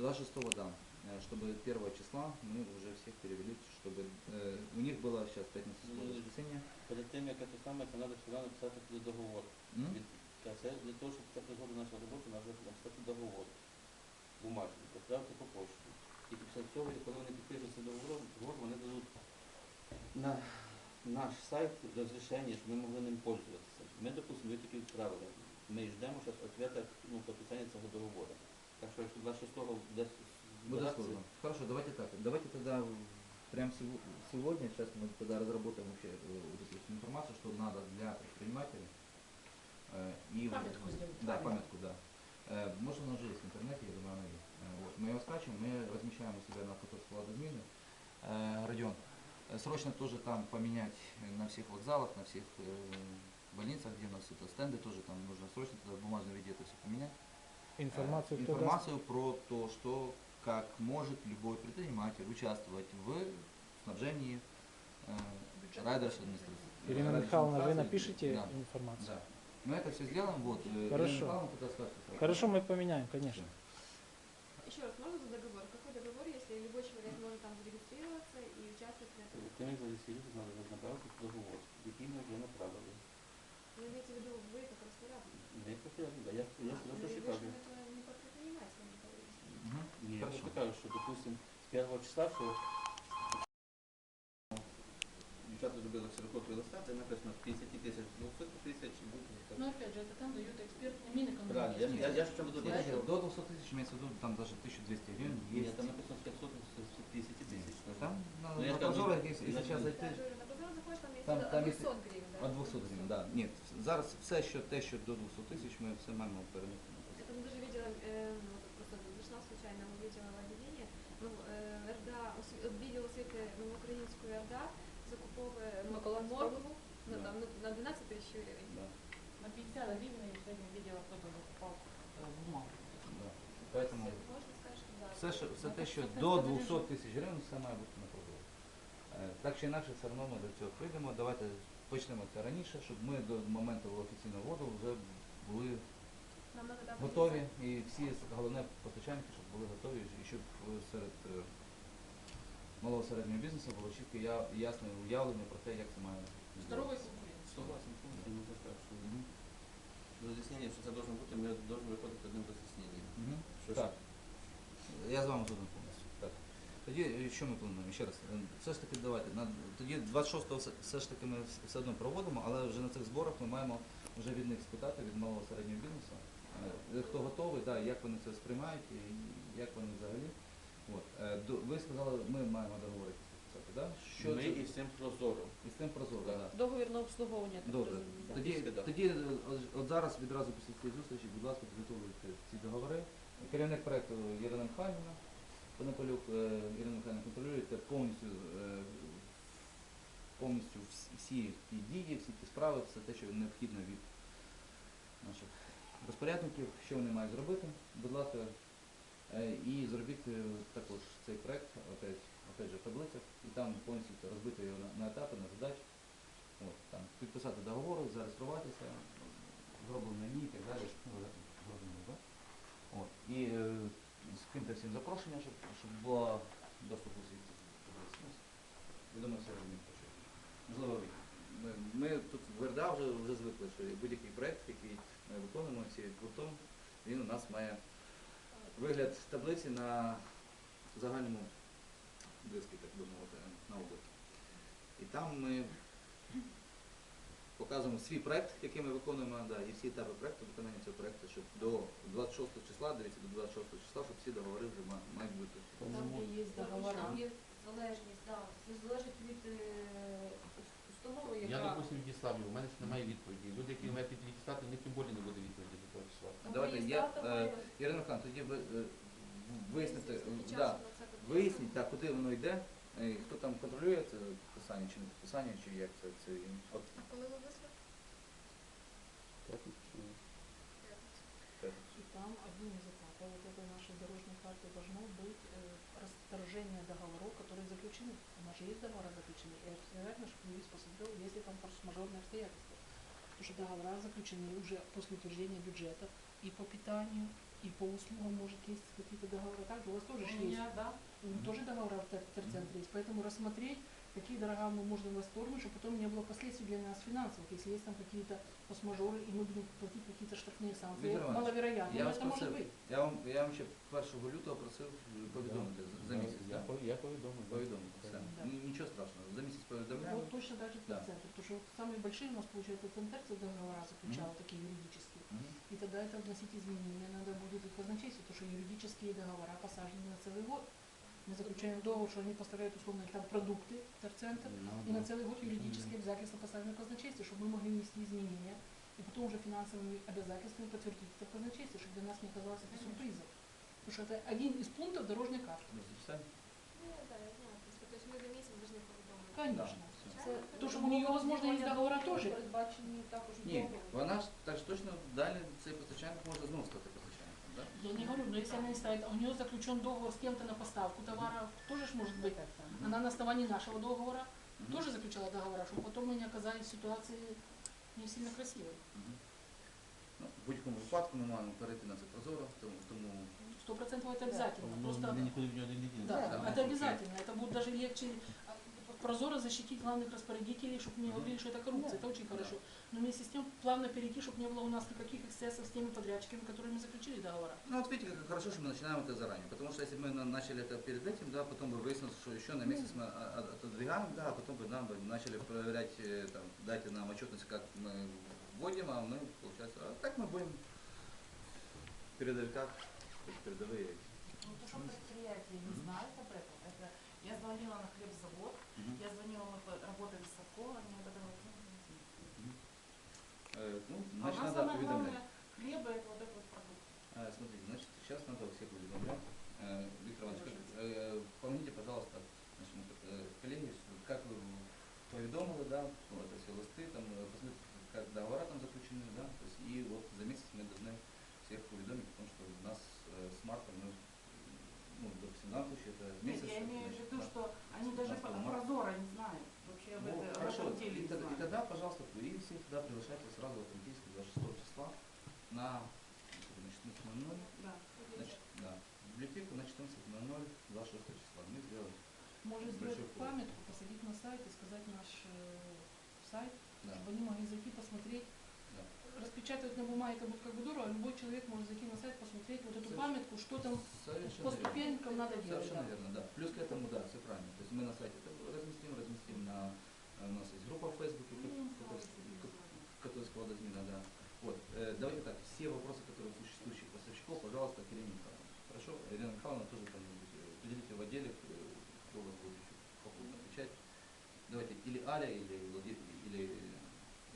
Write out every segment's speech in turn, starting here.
26 да. Э, Чтобы 1 числа мы уже всех перевели, чтобы э, у них было сейчас пятница, суббота, Ну, воскресенье. Перед тим, як це саме, це треба сюди написати туди договор. М? Від, та це для того, щоб це згоду нашу роботу, треба написати договор. Бумажний, відправити по почті. І після цього, коли вони підпишуть цей договор, договор, вони дадуть на наш сайт розрішення, щоб ми могли ним пользуватися. Ми, допустимо, ви тільки відправили. Ми ждемо зараз відповіді ну, підписання цього договору. Так якщо 26-го десь Будет збиратися- сложно. Хорошо, давайте так. Давайте тогда прямо сегодня, сейчас мы тогда разработаем вообще э, вот эту всю информацию, что надо для предпринимателей. Э, И вот- Памятку сделать, Да, памятку, да. Э, Может, она уже есть в интернете, я думаю, она есть. Вот. Мы ее скачиваем, мы размещаем у себя на фото склада админы. Родион, срочно тоже там поменять на всех вокзалах, на всех больницах, где у нас это стенды, тоже там нужно срочно тогда в бумажном виде это все поменять. Э, Информацию кто даст? информацию про то, что как может любой предприниматель участвовать в снабжении э, райдерс администрации. Ирина Михайловна, вы напишите Да. информацию? Да. Мы это все сделаем, вот. э, Хорошо. Хорошо, мы поменяем, конечно. Еще раз, можно я Хорошо. просто кажу, що, допустим, з першого числа, що дівчата зробили ксерокопію листа, це написано 50 тисяч, 200 тисяч, і буде так. Но опять же, это там дают эксперты, Правильно, я, Минэкономики. я, я ж чому буду Смотрите, дивитися. до 200 тысяч имеется в виду, там даже 1200 гривен Ні, есть. там написано з 500 до 50 тисяч. Там на, Ну, я на скажу, прозоро, если, если значит, сейчас Да, зайти, Жора, на базар заходишь, там есть Там- от там 200 есть- гривен, да? от 200 гривен, да. Нет, зараз все, що те, що до 200 тисяч, ми все маємо перенести на прозоро. Это мы даже видела, э, ну, вот просто зашла случайно, увидела в объявление, ну, э, РДА, осві- відділ освіти Новоукраїнської РДА закуповує Миколаївська моркву на, Да. там, на- на 12 тисяч гривень. Да, На 50 гривен я сегодня видела, кто-то закупал э, бумагу. да. Поэтому Все, Можна сказати, що да. все, що, все Ну, те, так що це до все 200 залежить. тисяч гривень, все має бути на прозоро. Е, Так чи інакше, все одно ми до цього прийдемо. Давайте почнемо це раніше, щоб ми до моменту офіційного вводу вже були Нам надо дати готові і всі головне постачальники, щоб були готові, і щоб е, серед е, малого середнього бізнесу було чітке я- ясне уявлення про те, як це має Здоровой відбуватися. Согласен. Ну, так, що Мгм. Роз'яснення, що це должно бути, ми повинні виходити одним роз'ясненням. Мгм. Що Так. Я з вами згоден повністю. Так. Тоді е, що ми плануємо? Ще раз, е, все ж таки давайте. На, тоді 26-го все, все ж таки ми вс- все одно проводимо, але вже на цих зборах ми маємо вже від них спитати, від малого середнього бізнесу, хто готовий, да, як вони це сприймають і як вони взагалі. От. е, до- Ви сказали, ми маємо договоритися підписати, да? Що Ми це? і всім прозоро. І з тим прозоро. Да. Да. Договір на обслуговування. так Добре. розумію. Тоді, Після, да. тоді е, от- от зараз відразу після цієї зустрічі, будь ласка, підготовуйте ці договори. Керівник проекту Ірина Михайлівна, Панаполюк е, Ірина Михайлівна, контролюєте повністю, е, повністю всі- всі ті дії, всі ті справи, все те, що необхідно від наших розпорядників, що вони мають зробити, будь ласка. Е, І зробіть е, також цей проект, опять, же, в таблицях, і там повністю розбити його на, етапи, на задачі. Підписати договори, зареєструватися, зроблено ні і так далі. От. І е, скиньте всім запрошення, щоб, щоб була доступ у світ. Я думаю, все розумієте. Можливо, ви. Ми, ми тут в РДА вже, вже звикли, що будь-який проєкт, який ми виконуємо всі гуртом, він у нас має вигляд таблиці на загальному диску, так би мовити, на облаті. І там ми показуємо свій проект, який ми виконуємо, да, і всі етапи проекту, виконання цього проекту, щоб до 26 числа, дивіться, до 26 числа, щоб всі договори вже мають бути. Там, є залежність, да. Це залежить від е, установи, Я, яка допустим, відіслав, у мене ще немає відповіді. Люди, які мають відіслати, у них тим більше не буде відповіді до того числа. Там Давайте я, реєстратор е, має- Ірина Михайловна, тоді ви е, виясните, Скільки да, часу на це потрібно? виясніть, так, куди воно йде, е, хто там контролює це підписання чи не підписання, чи як це, це от, А коли ви вийшли? так. И там одним из этапов вот этой нашей дорожной карты должно быть э, расторжение договоров, которые заключены. У нас же есть договора заключены. И обязательно, чтобы юрист посмотрел, есть ли там форс-мажорные обстоятельства. Потому что договора заключены уже после утверждения бюджета и по питанию, и по услугам, может, есть какие-то договоры. Также у вас тоже У есть. меня, да. Тоже договора в тер- терцентре есть. Поэтому рассмотреть, какие договора мы можем расторгнуть, чтобы потом не было последствий для нас финансовых. Если есть там какие-то форс-мажоры, и мы будем платить какие-то штрафные санкции, Віктор Іванович, маловероятно, Я но вас это может просив, быть. я вам, я вам ще 1 лютого просив повідомити за- за місяць. Я, да? пов- я повідомив. да. Повідомити, все. Да. Ні- Нічого страшного, за місяць повідомляємо. Вот точно так же в Да. терцентре. Потому что вот самые большие у нас, получается, центрцы договора заключал, такие юридические. Мгм. И тогда это вносить изменения надо будет и в казначействе, потому что юридические договора посажены на целый год. Мы заключаем договор, что они поставляют условно там продукты в терцентр, Ну, и на да. целый год юридические обязательства поставлены в казначействе, чтобы мы могли внести изменения, и потом уже финансовыми обязательствами подтвердить это в казначействе, чтобы для нас не оказалось это сюрпризом. Потому что это один из пунктов дорожной карты. Ви записали? Ну, да, я знаю, в принципе, то есть мы за місяць должны повідомити. Конечно. Да, все. Це То, что у нее, возможно, есть договора тоже. передбачені також Ні, договором. вона ж так ж точно далі цей постачальник може знову стати постачальником, так? Я не говорю, но если она не ставит, а у нее заключен договор с кем-то на поставку товара, тоже ж может быть. Она на основании нашего договора Мгм. тоже заключала договора, чтобы потом мы не оказались в ситуации не сильно красивой. Мгм. Ну, в будь-якому випадку ми маємо перейти на це прозоро, тому, тому Сто процентов это обязательно. Ну, Просто ми нікуди в нього не дінемося. Да, Да, это окей. обязательно. Это будет даже легче а, прозоро защитить главных распорядителей, чтобы не говорили, что это коррупция. Это очень Да. хорошо. Но вместе с тем плавно перейти, чтобы не было у нас никаких эксцессов с теми подрядчиками, которыми заключили договора. Ну вот видите, как хорошо, что мы начинаем это заранее. Потому что если бы мы на- начали это перед этим, да, потом бы выяснилось, что еще на месяц мы а- а- отодвигаем, да, а потом бы нам бы начали проверять, э, там, дайте нам отчетность, как мы вводим, а мы, получается, а так мы будем передовиках, передовые. Ну, то, что предприятие не знает об этом, это я звонила на хлебзавод, Мгм. я звонила, мы работали с Совко, они об этом. Э, ну, А значит, нас надо уведомлять. хлеба это вот этот вот продукт. А, смотрите, значит, сейчас надо всех уведомлять. Э, Виктор Иванович, э, помните, пожалуйста, значит, э, коллеги, как вы поведомили, да, это все листы, там, э, посмотрите, как договора там заключены, да, то есть, и вот за месяц мы должны всех уведомить о том, что у нас э, с марта мы, ну, допустим, в данном случае это Нет, месяц. я имею в значит, виду, да. что они даже 15 по- марта. прозора не знают. Вообще об, Ну, это, об хорошо, этом деле и, не тогда, и знают. тогда, пожалуйста, тогда приглашайте сразу в Автоматический 26 числа на на 14.00 Да. Значит, да, библиотеку на 14.00 26 числа. Мы сделаем. Можно сделать памятку, посадить на сайт и сказать наш э, сайт, Да, чтобы они могли зайти посмотреть. да. Распечатывать на бумаге это будет как бы здорово, а любой человек может зайти на сайт, посмотреть вот эту Соверш- памятку, что там Совершенно по верно. ступенькам надо делать. Совершенно да. верно, да. Плюс к этому, да, все правильно. То есть мы на сайте это разместим, разместим на э, у нас есть группа в Фейсбуке, ко- Ну, которая- слава ко- богу. которая склада Змина, да. Вот, э, давайте так, все вопросы, которые существующих поставщиков, пожалуйста, к Ирине Михайловне. Хорошо? Ирина Михайловна тоже там-нибудь определите в отделе, э, кто у вас будет еще попутно отвечать. Давайте, или Аля, или Владимир, или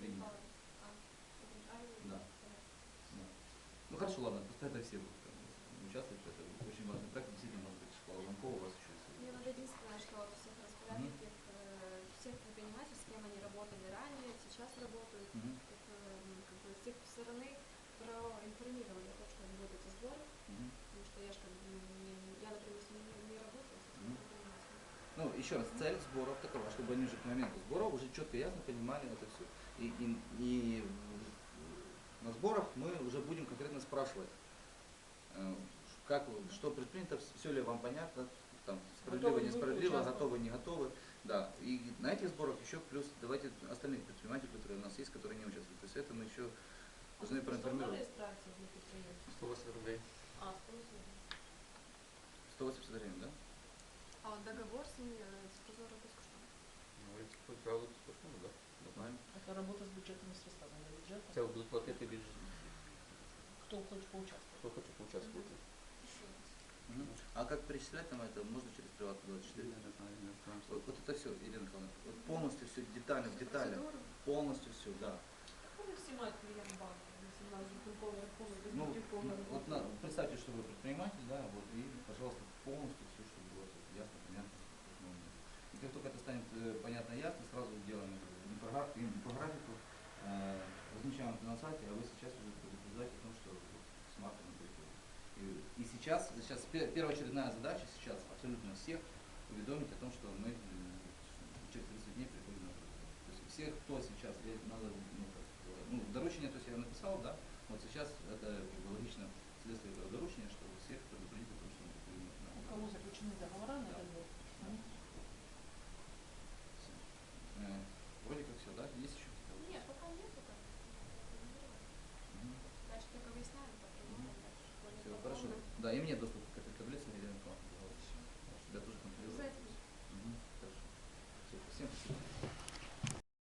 Ирина Да. Да. Ну хорошо, ладно, просто это все будут участвовать, это очень важный проект, действительно, может быть, школа Ланкова у вас еще есть. Мне надо единственное, что всех распорядников, э, всех предпринимателей, с кем они работали ранее, сейчас работают, их, эм, как бы, с их стороны проинформировали о том, что будут эти сборы, Мгм. потому что я же как бы не, я, например, ними не работаю, с Мгм. предпринимателями. Ну, еще раз, цель сборов такова, чтобы они уже к моменту сбора уже четко и ясно понимали это все. И, и, и на сборах мы уже будем конкретно спрашивать, э, как, что предпринято, все ли вам понятно, там, справедливо, Готовы ли вы несправедливо, поучаствовать? готовы, не готовы. Да, и на этих сборах еще плюс давайте остальных предпринимателей, которые у нас есть, которые не участвуют. То есть это мы еще должны проинформировать. реєстрація для підприємств? 180 рублей. А, 180. 180 гривен, да? А от договор з ними е, з прозоро безкоштовно. Ну, і це сразу безкоштовно, да. Нормально. Это работа с бюджетными средствами для бюджета. Це будуть платити більш, Кто хочет поучаствовать. хто хоче поучаствувати. Мгм. А как перечислять там это можно через приватку 24? Я не знаю, не знаю. Вот, вот это все, Ирина Михайловна, вот полностью все детально, в деталях, Процедуру. полностью все, да. Вони всі мають клієнт банку, всі мають рахунковий рахунок, Ну, безготівковий ну, вот на, рахунок. представьте, что вы предприниматель, да, вот, и, пожалуйста, полностью все, чтобы было всё ясно, понятно. ну, И как только это станет э, понятно и ясно, сразу делаем эту инфографику, инфографику э, размещаем это на сайте, а вы сейчас уже предупреждаете о том, что вот с марта сейчас, сейчас первоочередная задача сейчас абсолютно всех уведомить о том, что мы э, через 30 дней приходим на То есть все, кто сейчас, надо, ну, ну, доручение, то есть я написал, да, вот сейчас это как логично следствие этого доручения, чтобы всех предупредить о том, что мы приходим на У кого заключены договора на да.